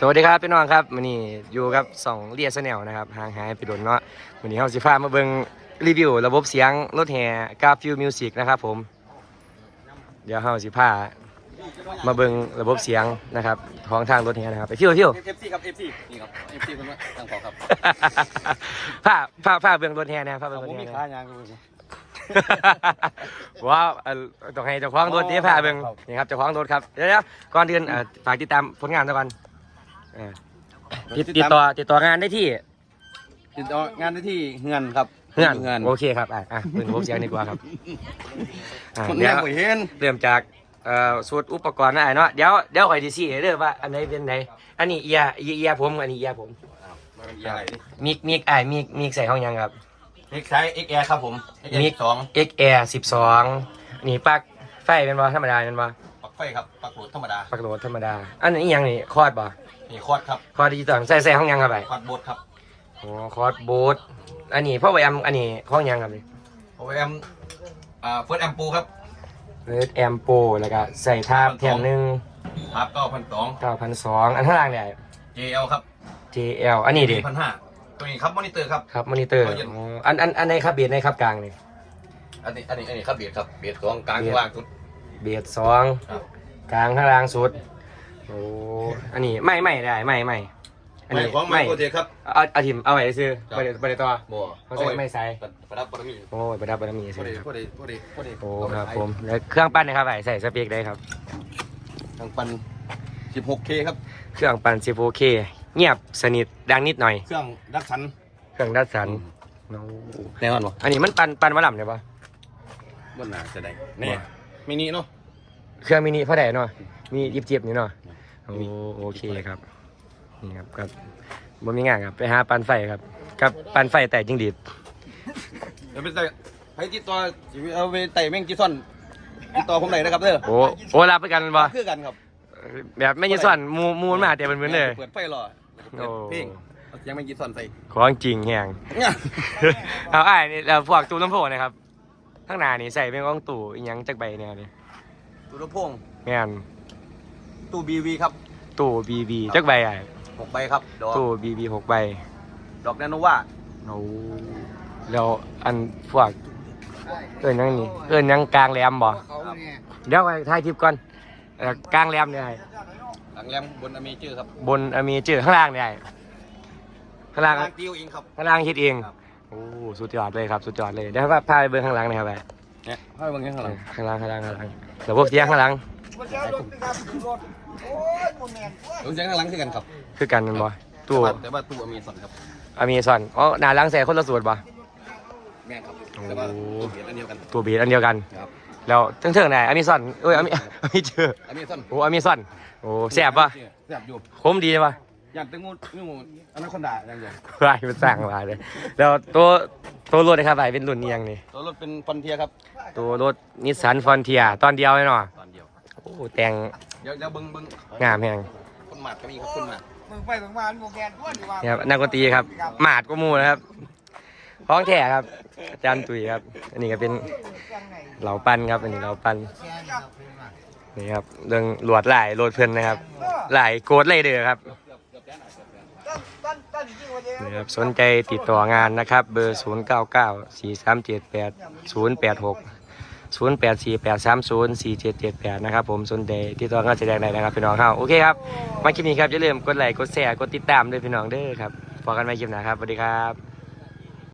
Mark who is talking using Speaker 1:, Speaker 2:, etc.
Speaker 1: สวัสดีครับพี่น้องครับวันนี้อยู่กับสองเรียสแนลนะครับห่างหายไปโดนเนาะวันนี้เฮาสิพามาเบิ่งรีวิว ระบบเสียงรถแห่กาฟิวมิวสิกนะครับผมเดี๋ยวเฮาสิพามาเบิ่งระบบเสียงนะครับของทางรถแห่นะครับไปเที่ยวเที่ยว
Speaker 2: เอฟซีครับเอฟซีนี่ครับเอฟซีคนว่าทางขอครับ
Speaker 1: ผ้าผ้าผ้าเบิ่งรถแห่นะครับผ้า
Speaker 2: ผ
Speaker 1: เบิ่งรถ
Speaker 2: มมี
Speaker 1: แห่
Speaker 2: ค้ายางดูสิ
Speaker 1: ว้าวเอ่อต้องให้เจ้าของรถนี่ผ้าเบิ่งนี่ครับเจ้าของรถครับเดี๋ยวๆก่อนอื่นเอ่อฝากติดตามผลงานซะก่อนเออติดติดต่อติดต่องานได้ที่
Speaker 2: ติดต่องานได้ที่เงินครับ
Speaker 1: เพื่อน
Speaker 2: เงิน
Speaker 1: โอเคครับอะอะเปิดระบบเสียงดีกว่าครับอะ
Speaker 2: คน
Speaker 1: เดี๋
Speaker 2: ยั
Speaker 1: ย
Speaker 2: ง
Speaker 1: ว
Speaker 2: ไม่เห็น
Speaker 1: เริ่มจากเอ่อสูตรอุปกรณ์นะไอ้เนาะเดี๋ยวเดี๋ยวข่อยดีซี่เด้อว่าอันไหนเป็นไหนอันนี้เอียเอียเอียผมอันนี้เอียผม
Speaker 2: มันยังไง
Speaker 1: มีมีไอ้ายมีมีใส่ห้องยังครับ
Speaker 2: มิกใช้ XR ครับผม XR
Speaker 1: มิก
Speaker 2: สอง
Speaker 1: XR 12นี่ปลั๊กไฟเป็นบ่ธรรมดาเป็นบ่
Speaker 2: ปลั๊ก ไฟครับปลั๊กโหลดธรรมดา
Speaker 1: ปลั๊กโหลดธรรมดา อันนี้อีหยังนี่คอร์ดบ่
Speaker 2: นี่คอร์ดครับ
Speaker 1: คอร์ดดิจิตอลใส่ใส่ห้องยังครับไป
Speaker 2: คอร์ดโบดครับ
Speaker 1: อ๋อคอร์ดบูทอันนี้พ่อแอมอันนี้ห้องยังครับนี่
Speaker 2: โอเอ็มอ่าเฟิร์สแอมปูครับ
Speaker 1: เรดแอมโปแล้วก็ใส่ทาบแถมหนึง
Speaker 2: ครับเก้าพันสอง
Speaker 1: 9,200อันข้างล่างเนี่ย
Speaker 2: JL ครับ
Speaker 1: JL อันนี้ดิ
Speaker 2: พันห้าตัวนี้ครับมอนิเตอร์ครับ
Speaker 1: ครับมอนิเตอร์
Speaker 2: เอาเย็น
Speaker 1: อ๋ออันอันอันไหนครับเบียดในครับกลางนี่
Speaker 2: อันนี้อันนี้อันนี้ครับเบียดครับเบียดของกลาง
Speaker 1: เบียด
Speaker 2: ข้างล่างสุด
Speaker 1: เบียดสอง
Speaker 2: ครับ
Speaker 1: กลางข้างล่างสุด โอ้อันนี้ไม่ไม่ได้ไม่ไม่อัน
Speaker 2: ไม่
Speaker 1: นี้
Speaker 2: ของไม
Speaker 1: ไม่
Speaker 2: โครเทคครับ
Speaker 1: เอาเอาทิมเอาไว้ซื้อ
Speaker 2: ครับ
Speaker 1: ไปเดี๋ยวไปเดี๋ยวต่อ
Speaker 2: บ่
Speaker 1: เขาใส่ไม่ใส่
Speaker 2: ประดับประมี
Speaker 1: โอ้ยประดับประมี
Speaker 2: พ
Speaker 1: ซื้
Speaker 2: อ
Speaker 1: อ
Speaker 2: ดี
Speaker 1: ครับ
Speaker 2: พอดีพอดีพอดี
Speaker 1: โอ้ครับผมแล้วเครื่องปั้นนะครับไอ้ใส่สเปคได้ครับ
Speaker 2: ทางปัน 16K ครับ
Speaker 1: เครื่องปั้น 16K เงียบสนิทดังนิดหน่อย
Speaker 2: เครื่องดักชัน
Speaker 1: เครื่องดัดสันโอ้
Speaker 2: แน่นอนบ่
Speaker 1: อันนี้มันปั้นปั้นมาลำเนี่ยปะ
Speaker 2: บนหนาจะได้แน่มินิเนาะ
Speaker 1: เครื่องมินิเท่าไหร่เนาะมียิบจิบๆนี่เนาะโอ้
Speaker 2: มินิ
Speaker 1: โอเคครับนี่ครับครับบ่มีงานครับไปหาปั้นไฟครับกับปั้นไฟแต่จิงดีด
Speaker 2: เดี๋ยวไปใส่ให้ติดต่อเอาไปไต่แม่งจีซอนติดต่อผมได้นะครับเด้อ
Speaker 1: โอ้โอ้รับไปกันบ่
Speaker 2: คือกันครับ
Speaker 1: แบบไม่ยินส่วนมูมูนมาแต่เป็นเหมือนเลย
Speaker 2: เปิดไฟรอเปิดเพลงเอาเสียงแม่งจีซอนใส่
Speaker 1: ของจริงแหง
Speaker 2: เนี่ย
Speaker 1: เอาไอ้ายนี่เราพวกตู้ลำโพงนะครับข้างหน้านี่ใส่เป็นกล้องตู้อีหยังจักใบเนี่ยนี่
Speaker 2: ตู้ลำโพง
Speaker 1: แม่น
Speaker 2: ตู้บีวีครับ
Speaker 1: ตู้บีบีจักใบไอ้าย
Speaker 2: หกใบครับ ดอก
Speaker 1: ตู้บีบีหกใบ
Speaker 2: ดอกแนโนวา
Speaker 1: โอ้แล้วอันพวกเอิ้นหยังนี่เอิ้นหยังกลางแหลมบ่เดี๋ยวไปถ่ายคลิปก่อนเอ่อกลางแหลมเนี่ยไอ้
Speaker 2: หลังแรมบนอเมเจอร์ครับ
Speaker 1: บนมีเจอข้างล่างเนี่ยไอ้ข้างล่าง
Speaker 2: ล่าง ติวเองครับ
Speaker 1: ข้างล่างคิดเอง
Speaker 2: ครับ
Speaker 1: โอ้ สุดยอดเลยครับ สุดยอดเลย เดี๋ยวพาพาไปเบิ่งข้างหล่างหนะครับไป
Speaker 2: เนี่ยให้เบิ่งข้างหลัง
Speaker 1: ข้างล่างข้างล่างข้างล่างระบบเสียงข้างหล่าง
Speaker 2: ลงเสียงข้างหลังคือกันครับ
Speaker 1: คือกันแมันบ่ตู้
Speaker 2: แต่ว่าแต่ว่าตู้อเมซอนครับ
Speaker 1: อเมซอนอ๋อหน้าหล้างแสคนละส่วนบ่
Speaker 2: แม่นครับแต่ว่า
Speaker 1: โอ้
Speaker 2: ตู้เบียดอันเดียวกัน
Speaker 1: ตัวบีดอันเดียวกัน
Speaker 2: ครับ
Speaker 1: แล้วเทิงๆไหนอเมซอนเอ้ยอเมอเมเจอ
Speaker 2: อเมซอน
Speaker 1: โอ้อเมซอนโอ้แซ่บป่ะ
Speaker 2: แซ่บอยู่
Speaker 1: คมดีป่ะ
Speaker 2: อย่างแตงงูงูอนาคอนดาอย่างเดียว
Speaker 1: ไายมันสร้างมาเลยแล้วตัว ตัวรถนะครับไปเป็นรุ่นนี้ยังนี่
Speaker 2: ตัวรถเป็นฟอนเทียครับ
Speaker 1: ตัวรถนิสสันฟอนเทียตอนเดียวเลยเนาะ
Speaker 2: ตอนเดียว
Speaker 1: โอ้แต่ง
Speaker 2: เดี๋ยวเดี๋ยวเบิ้งเบิ้ง
Speaker 1: งามแฮง
Speaker 2: คนหมาดก็มีครับคนหมาด
Speaker 3: มึงไปมึงมามึงแกนด้วยดีว่า
Speaker 1: นี่ครับนักดนตรีครับหมาดก็มูนะครับพ้องแท้ครับอาจารย์ตุยครับ อันนี้ก็เป็นเหล่าปันครับ อันนี้เหล่าปันนี่ครับเรื่องหลวดหลายโลดเพื่อนนะครับหลายโกดเลยเด้อครับ
Speaker 3: ต้ นต้นจริงวันนี้
Speaker 1: นี่ครับสนใจติดต่องานนะครับ เบอร์ 0 9 9 4 3 7 8 0 8 6 0 8 4 8 3 0 4 7 7 8 นะครับผมสนใจติดต่องานแสดงได้นะครับพี่น้องครับโอเคครับมาคลิปนี้ครับอย่าลืมกดไลค์กดแชร์กดติดตามด้วยพี่น้องเด้อครับพอกันใหม่คลิปหน้าครับสวัสดีครับ